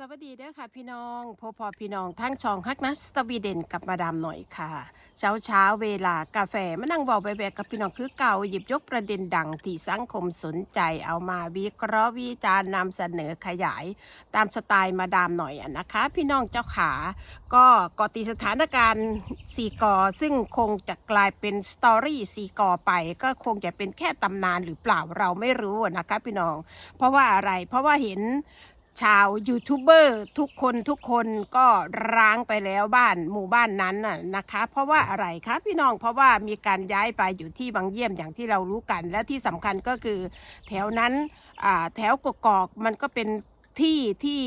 สวัสดีเด้อค่ะพี่น้องพอพอพี่น้องทั้งช่องฮักนัสตวีเดนกับมาดามหน่อยค่ะ เช้าเช้าเวลากาแฟมานั่งเบาไปแบกกับพี่น้องคือเก่าหยิบยกประเด็นดังที่สังคมสนใจเอามาวิเคราะห์วิจารณ์นำเสนอขยาย ตามสไตล์มาดามหน่อยอะนะคะ พี่น้องเจ้าขาก็กติสถานการณ์สีกอซึ่งคงจะกลายเป็นสตอรี่สีกอไป ก็คงจะเป็นแค่ตำนานหรือเปล่าเราไม่รู้นะคะ พี่น้อง เพราะว่าอะไรเพราะว่าเห็น ชาวยูทูบเบอร์ทุกคนทุกคนก็ร้างไปแล้วบ้านหมู่บ้านนั้นน่ะนะคะ เพราะว่าอะไรคะพี่น้องเพราะว่ามีการย้ายไปอยู่ที่บางเยี่ยมอย่างที่เรารู้กัน และที่สำคัญก็คือแถวนั้นแถวกกอกมันก็เป็นที่ที่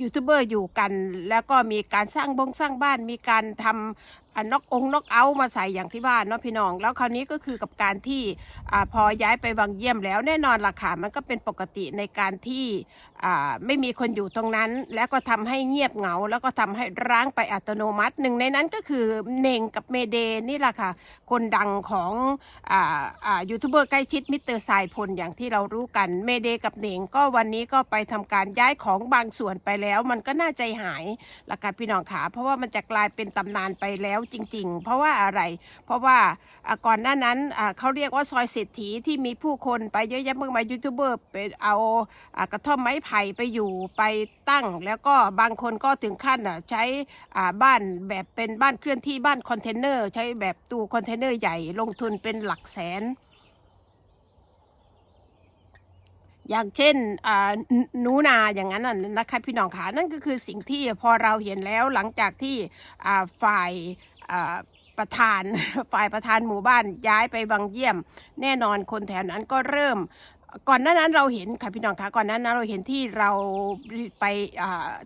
ยูทูบเบอร์อยู่กัน แล้วก็มีการสร้างบงสร้างบ้านมีการทำอ่านกองนกเอามาใส่อย่างที่บ้านเนาะพี่น้อง แล้วคราวนี้ก็คือกับการที่อพอย้ายไปบางเยี่ยมแล้วแน่นอนล่ะค่ะมันก็เป็นปกติในการที่ไม่มีคนอยู่ตรงนั้น แล้วก็ทำให้เงียบเหงา แล้วก็ทำให้ร้างไปอัตโนมัติหนึ่งในนั้นก็คือเน่งกับเมเดนี่แหละค่ะ คนดังของออยูทูบเบอร์ใกล้ชิดมิสเตอร์สายพลอย่างที่เรารู้กันเมเดกับเน่งก็วันนี้ก็ไปทำการย้ายของบางส่วนไปแล้ว มันก็น่าใจหายละค่ะพี่น้องขาเพราะว่ามันจะกลายเป็นตำนานไปแล้วจริง ๆ เพราะว่าอะไร เพราะว่าก่อนหน้านั้นเขาเรียกว่าซอยเศรษฐีที่มีผู้คนไปเยอะแยะมากมายยูทูบเบอร์ไปเอากระท่อมไม้ไผ่ไปอยู่ไปตั้ง แล้วก็บางคนก็ถึงขั้นใช้บ้านแบบเป็นบ้านเคลื่อนที่บ้านคอนเทนเนอร์ ใช้แบบตู้คอนเทนเนอร์ใหญ่ลงทุนเป็นหลักแสน อย่างเช่นหนูนาอย่างนั้นนะคะพี่น้องขานั่นก็คือสิ่งที่พอเราเห็นแล้วหลังจากที่ฝ่ายประธานฝ่ายประธานหมู่บ้านย้ายไปบางเยี่ยม แน่นอนคนแถวนั้นก็เริ่ม ก่อนหน้านั้นเราเห็นค่ะพี่น้องคะก่อนหน้านั้นเราเห็นที่เราไป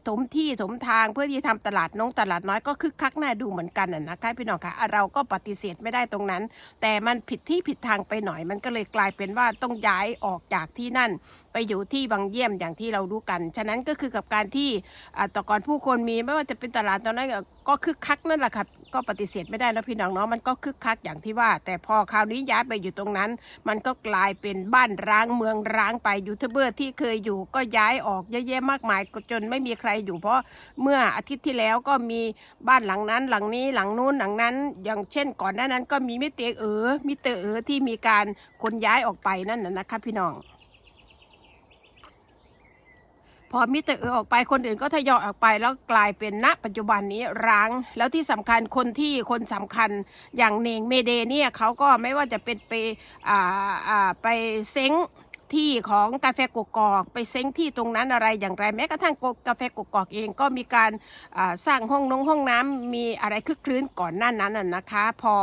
ถมที่ถมทางเพื่อที่ทำตลาดน้องตลาดน้อยก็คึกคักน่าดูเหมือนกันน่ะนะคะพี่น้องคะเราก็ปฏิเสธไม่ได้ตรงนั้น แต่มันผิดที่ผิดทางไปหน่อย มันก็เลยกลายเป็นว่าต้องย้ายออกจากที่นั่น ไปอยู่ที่บางเยี่ยมอย่างที่เรารู้กัน ฉะนั้นก็คือกับการที่อ่าแตะกอนผู้คนมีไม่ว่าจะเป็นตลาดตอนนั้นก็คึกคักนั่นแหละค่ะ ก็ปฏิเสธไม่ได้นะพี่น้องเนาะมันก็คึกคักอย่างที่ว่า แต่พอคราวนี้ย้ายไปอยู่ตรงนั้น มันก็กลายเป็นบ้านร้างเมืองร้างไปยูทูบเบอร์ที่เคยอยู่ก็ย้ายออกเยอะแยะมากมายจนไม่มีใครอยู่ เพราะเมื่ออาทิตย์ที่แล้วก็มีบ้านหลังนั้นหลังนี้หลังนู้นหลังนั้น อย่างเช่นก่อนหน้านั้นก็มีมิเตอเอ๋อมิเตอเอ๋อที่มีการคนย้ายออกไปนั่นน่ะนะคะพี่น้อง พอมิเตอร์เออออกไปคนอื่นก็ทยอยออกไปแล้วกลายเป็นณ ปัจจุบันนี้ร้าง แล้วที่สำคัญคนที่คนสำคัญอย่างเนงเมเดเนี่ยเขาก็ไม่ว่าจะเป็นไปอ่าอ่าไปเซ้ง ที่ของกาแฟกกอกไปเซ้งที่ตรงนั้นอะไรอย่างไร แม้กระทั่งกาแฟกกอกเองก็มีการสร้างห้องนงห้องน้ำมีอะไรคึกครื้นก่อนหน้านั้นนะนะคะ พอ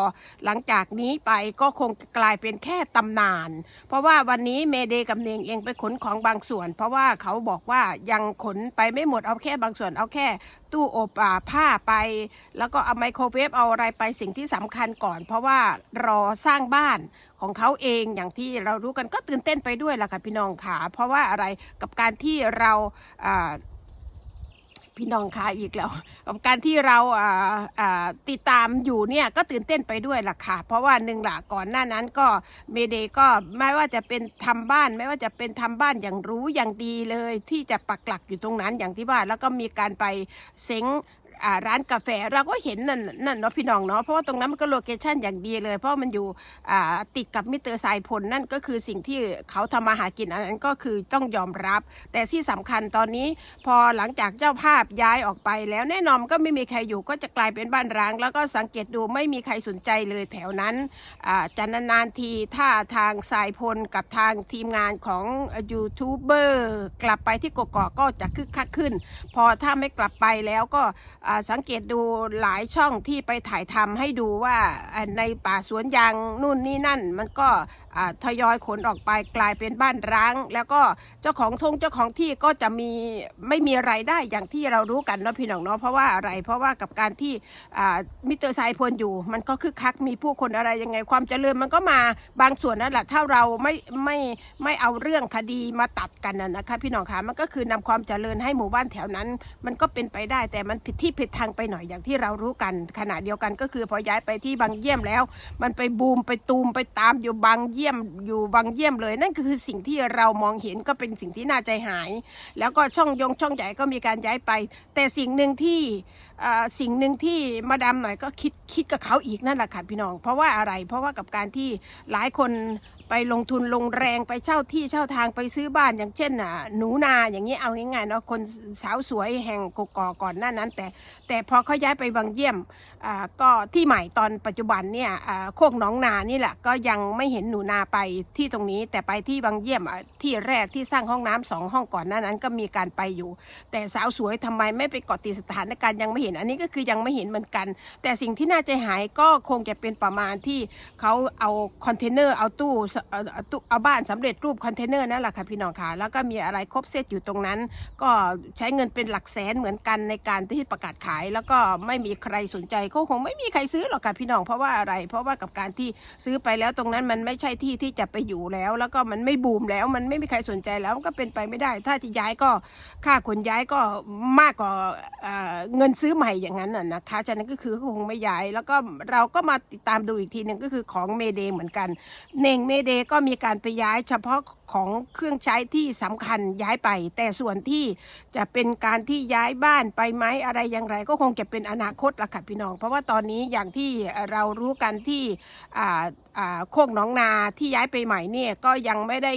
หลังจากนี้ไปก็คงกลายเป็นแค่ตำนาน เพราะว่าวันนี้เมเดกับเนงเองไปขนของบางส่วน เพราะว่าเขาบอกว่ายังขนไปไม่หมดเอาแค่บางส่วนเอาแค่ตู้อบอ่าผ้าไป แล้วก็เอาไมโครเวฟเอาอะไรไปสิ่งที่สำคัญก่อน เพราะว่ารอสร้างบ้านของเขาเองอย่างที่เรารู้กันก็ตื่นเต้นไปด้วยล่ะค่ะพี่น้องค่ะ เพราะว่าอะไรกับการที่เราอ่า พี่น้องคะอีกแล้วกับการที่เราติดตามอยู่เนี่ยก็ตื่นเต้นไปด้วยล่ะค่ะ เพราะว่าหนึ่งละก่อนหน้านั้นก็เมเดก็ไม่ว่าจะเป็นทำบ้าน ไม่ว่าจะเป็นทำบ้านอย่างรู้อย่างดีเลย ที่จะปักหลักอยู่ตรงนั้นอย่างที่ว่าแล้วก็มีการไปเซ็ง ร้านกาแฟเราก็เห็นนั่นนั่นเนาะพี่น้องเนาะเพราะว่าตรงนั้นมันก็โลเคชั่นอย่างดีเลย เพราะมันอยู่ติดกับมิเตอร์สายพลนั่นก็คือสิ่งที่เขาทำมาหากินอันนั้นก็คือต้องยอมรับ แต่ที่สำคัญตอนนี้พอหลังจากเจ้าภาพย้ายออกไป แล้วแน่นอนก็ไม่มีใครอยู่ก็จะกลายเป็นบ้านร้าง แล้วก็สังเกตดูไม่มีใครสนใจเลยแถวนั้นจะนานๆทีถ้าทางสายพลกับทางทีมงานของยูทูบเบอร์กลับไปที่กกอกก็จะคึกคักขึ้น พอถ้าไม่กลับไปแล้วก็สังเกตดูหลายช่องที่ไปถ่ายทำให้ดูว่าในป่าสวนยางนู่นนี่นั่น มันก็ ทยอยขนออกไปกลายเป็นบ้านร้าง แล้วก็เจ้าของทงเจ้าของที่ก็จะมีไม่มีไรายได้อย่างที่เรารู้กันเนาะพี่น้องเนาะเพราะว่าอะไรเพราะว่ากับการที่มิสเตอร์สายพลอยู่ มันก็คึกคักมีผู้คนอะไรยังไงความเจริญมันก็มาบางส่วนนั่นแหละถ้าเราไม่ไม่ไม่เอาเรื่องคดีมาตัดกันนะนะคะพี่น้องคะมันก็คือนำความเจริญให้หมู่บ้านแถวนั้น มันก็เป็นไปได้แต่มันผิดที่ผิดทางไปหน่อยอย่างที่เรารู้กันขณะเดียวกันก็คือพอย้ายไปที่บางเยี่ยมแล้ว มันไปบูมไปตูมไปตามอยู่บางเยี่ยมยี่ยมอยู่บางเยี่ยมเลย นั่นคือสิ่งที่เรามองเห็นก็เป็นสิ่งที่น่าใจหาย แล้วก็ช่องยงช่องใหญ่ก็มีการย้ายไป แต่สิ่งหนึ่งที่ สิ่งหนึ่งที่มาดามหน่อยก็คิดคิดกับเขาอีกนั่นแหละค่ะพี่น้อง เพราะว่าอะไรเพราะว่ากับการที่หลายคนไปลงทุนลงแรงไปเช่าที่เช่าทางไปซื้อบ้านอย่างเช่นน่ะหนูนาอย่างนี้เอาง่ายๆเนาะคนสาวสวยแห่งกกอก่อนหน้านั้น แต่แต่พอเขาย้ายไปบางเยี่ยมอ่าก็ที่ใหม่ตอนปัจจุบันเนี่ยอ่าโคกหนองนานี่แหละก็ยังไม่เห็นหนูนาไปที่ตรงนี้ แต่ไปที่บางเยี่ยมที่แรกที่สร้างห้องน้ำสองห้องก่อนหน้านั้นก็มีการไปอยู่ แต่สาวสวยทำไมไม่ไปเกาะติดสถานการณ์ยังไม่เห็นอันนี้ก็คือยังไม่เห็นเหมือนกัน แต่สิ่งที่น่าใจหายก็คงจะเป็นประมาณที่เขาเอาคอนเทนเนอร์เอาตู้เอาตู้เอาบ้านสำเร็จรูปคอนเทนเนอร์นั่นแหละค่ะพี่น้องค่ะแล้วก็มีอะไรครบเซตอยู่ตรงนั้น ก็ใช้เงินเป็นหลักแสนเหมือนกันในการที่ประกาศขาย แล้วก็ไม่มีใครสนใจก็คงไม่มีใครซื้อหรอกค่ะพี่น้องเพราะว่าอะไร เพราะว่ากับการที่ซื้อไปแล้วตรงนั้นมันไม่ใช่ที่ที่จะไปอยู่แล้ว แล้วก็มันไม่บูมแล้วมันไม่มีใครสนใจแล้วก็เป็นไปไม่ได้ ถ้าจะย้ายก็ค่าขนย้ายก็มากกว่าเงินซื้อใหม่อย่างนั้นน่ะนะคะฉะนั้นก็คือคงไม่ย้าย แล้วก็เราก็มาติดตามดูอีกทีหนึ่งก็คือของเมเดเหมือนกันเน่งเมเดก็มีการไปย้ายเฉพาะ ของเครื่องใช้ที่สำคัญย้ายไป แต่ส่วนที่จะเป็นการที่ย้ายบ้านไปไหมอะไรอย่างไร ก็คงจะเป็นอนาคตละค่ะพี่น้อง เพราะว่าตอนนี้อย่างที่เรารู้กันที่โคกหนองนาที่ย้ายไปใหม่เนี่ยก็ยังไม่ได้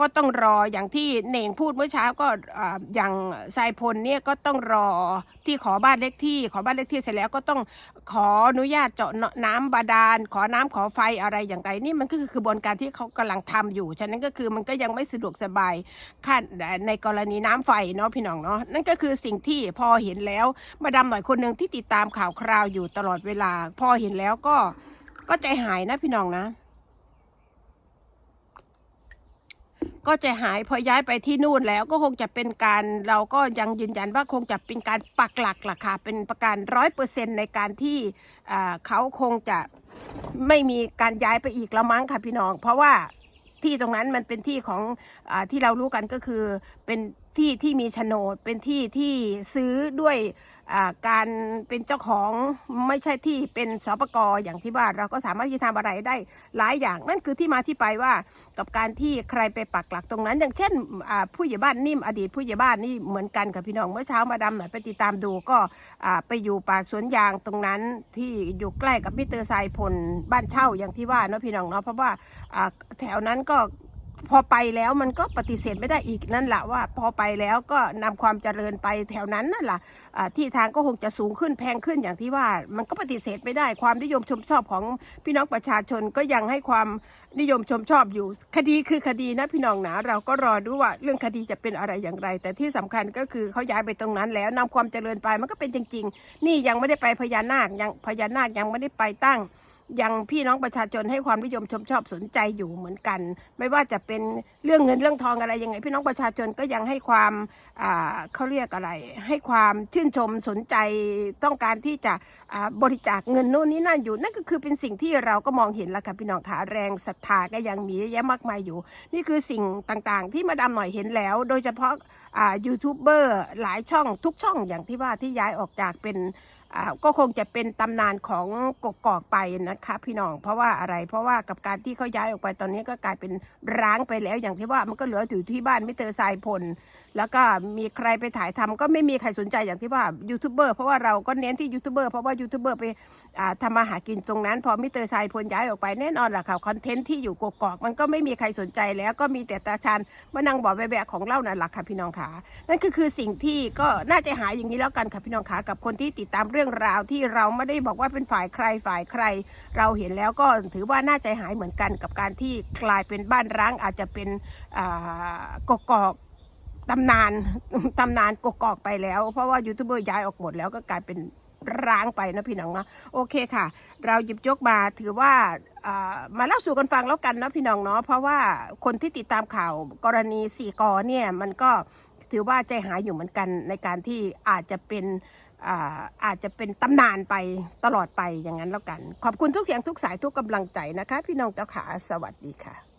ก็ต้องรออย่างที่เน่งพูดเมื่อเช้าก็ออย่างทรายพลเนี่ยก็ต้องรอที่ขอบ้านเล็กที่ ขอบ้านเล็กที่เสร็จแล้วก็ต้องขออนุญาตเจาะน้ำบาดาล ขอน้ำขอไฟอะไรอย่างไรนี่มันก็คือขบวนการที่เขากำลังทำอยู่ฉะนั้นก็คือมันก็ยังไม่สะดวกสบายขั้นในกรณีน้ำไฟเนาะพี่น้องเนาะนั่นก็คือสิ่งที่พอเห็นแล้วมาดามหน่อยคนหนึ่งที่ติดตามข่าวคราวอยู่ตลอดเวลา พอเห็นแล้วก็ก็ใจหายนะพี่น้องนะก็จะหายพอย้ายไปที่นู่นแล้วก็คงจะเป็นการเราก็ยังยืนยันว่าคงจะเป็นการปักหลักล่ะค่ะเป็นประการร้อยเปอร์เซ็นในการที่เขาคงจะไม่มีการย้ายไปอีกแล้วมั้งค่ะพี่น้อง เพราะว่า ที่ตรงนั้นมันเป็นที่ของอที่เรารู้กันก็คือเป็น ที่ที่มีโฉนดเป็นที่ที่ซื้อด้วยการเป็นเจ้าของไม่ใช่ที่เป็นสปกอย่างที่ว่าเราก็สามารถที่ทำอะไรได้หลายอย่าง นั่นคือที่มาที่ไปว่ากับการที่ใครไปปักหลักตรงนั้น อย่างเช่นผู้ใหญ่บ้านนิ่มอดีตผู้ใหญ่บ้านนี่เหมือนกันกับพี่น้องเมื่อเช้ามาดำหน่อยไปติดตามดูก็ไปอยู่ป่าสวนยางตรงนั้นที่อยู่ใกล้กับมิเตอร์ทรายพลบ้านเช่าอย่างที่ว่าเนาะพี่น้องเนาะเพราะว่าแถวนั้นก็ พอไปแล้วมันก็ปฏิเสธไม่ได้อีกนั่นแหละว่า พอไปแล้วก็นำความเจริญไปแถวนั้นนั่นแหละที่ทางก็คงจะสูงขึ้นแพงขึ้นอย่างที่ว่า มันก็ปฏิเสธไม่ได้ความนิยมชมชอบของพี่น้องประชาชนก็ยังให้ความนิยมชมชอบอยู่ คดีคือคดีนะพี่น้องนะเราก็รอดูว่าเรื่องคดีจะเป็นอะไรอย่างไร แต่ที่สำคัญก็คือเขาย้ายไปตรงนั้นแล้วนำความเจริญไปมันก็เป็นจริง ๆ นี่ยังไม่ได้ไปพญานาคยังพญานาคยังไม่ได้ไปตั้ง ยังพี่น้องประชาชนให้ความนิยมชมชอบสนใจอยู่เหมือนกัน ไม่ว่าจะเป็นเรื่องเงินเรื่องทองอะไรยังไง พี่น้องประชาชนก็ยังให้ความเขาเรียกอะไร ให้ความชื่นชมสนใจต้องการที่จะบริจาคเงินโน่นนี่นั่นอยู่นั่นก็คือเป็นสิ่งที่เราก็มองเห็นแล้วค่ะพี่น้องขาแรงศรัทธาก็ยังมีเยอะแยะมากมายอยู่ นี่คือสิ่งต่างๆ ที่มาดามหน่อยเห็นแล้ว โดยเฉพาะยูทูบเบอร์หลายช่องทุกช่องอย่างที่ว่าที่ย้ายออกจากเป็น ก็คงจะเป็นตำนานของกกอกไปนะคะพี่น้องเพราะว่าอะไรเพราะว่ากับการที่เขาย้ายออกไปตอนนี้ก็กลายเป็นร้างไปแล้วอย่างที่ว่ามันก็เหลืออยู่ที่บ้านมิเตอร์ทรายพล แล้วก็มีใครไปถ่ายทำก็ไม่มีใครสนใจอย่างที่ว่ายูทูบเบอร์เพราะว่าเราก็เน้นที่ยูทูบเบอร์เพราะว่ายูทูบเบอร์ไปทำมาหากินตรงนั้น พอมิเตอร์ทรายพลย้ายออกไปแน่นอนแหละค่ะคอนเทนต์ที่อยู่กกอกมันก็ไม่มีใครสนใจแล้วก็มีแต่ตาชานมานั่งบอกแบะของเล่านั่นแหละค่ะพี่น้องขานั่นก็คือสิ่งที่ก็น่าจะหายอย่างนี้แล้วกันค่ะพี่น้องขากับคนที่ติดตามเรื่องราวที่เราไม่ได้บอกว่าเป็นฝ่ายใครฝ่ายใคร เราเห็นแล้วก็ถือว่าน่าใจหายเหมือนกันกับการที่กลายเป็นบ้านร้างอาจจะเป็นอ่ากกอกตำนานตำนานกกอกไปแล้ว เพราะว่ายูทูบเบอร์ย้ายออกหมดแล้วก็กลายเป็นร้างไปนะพี่น้องนะโอเคค่ะ เราหยิบยกมาถือว่ามาเล่าสู่กันฟังแล้วกันนะพี่น้องเนาะเพราะว่าคนที่ติดตามข่าวกรณีสี่กอเนี่ยมันก็ถือว่าใจหายอยู่เหมือนกันในการที่อาจจะเป็น อาจจะเป็นตำนานไปตลอดไปอย่างนั้นแล้วกัน ขอบคุณทุกเสียงทุกสายทุกกำลังใจนะคะ พี่น้องเจ้าขาสวัสดีค่ะ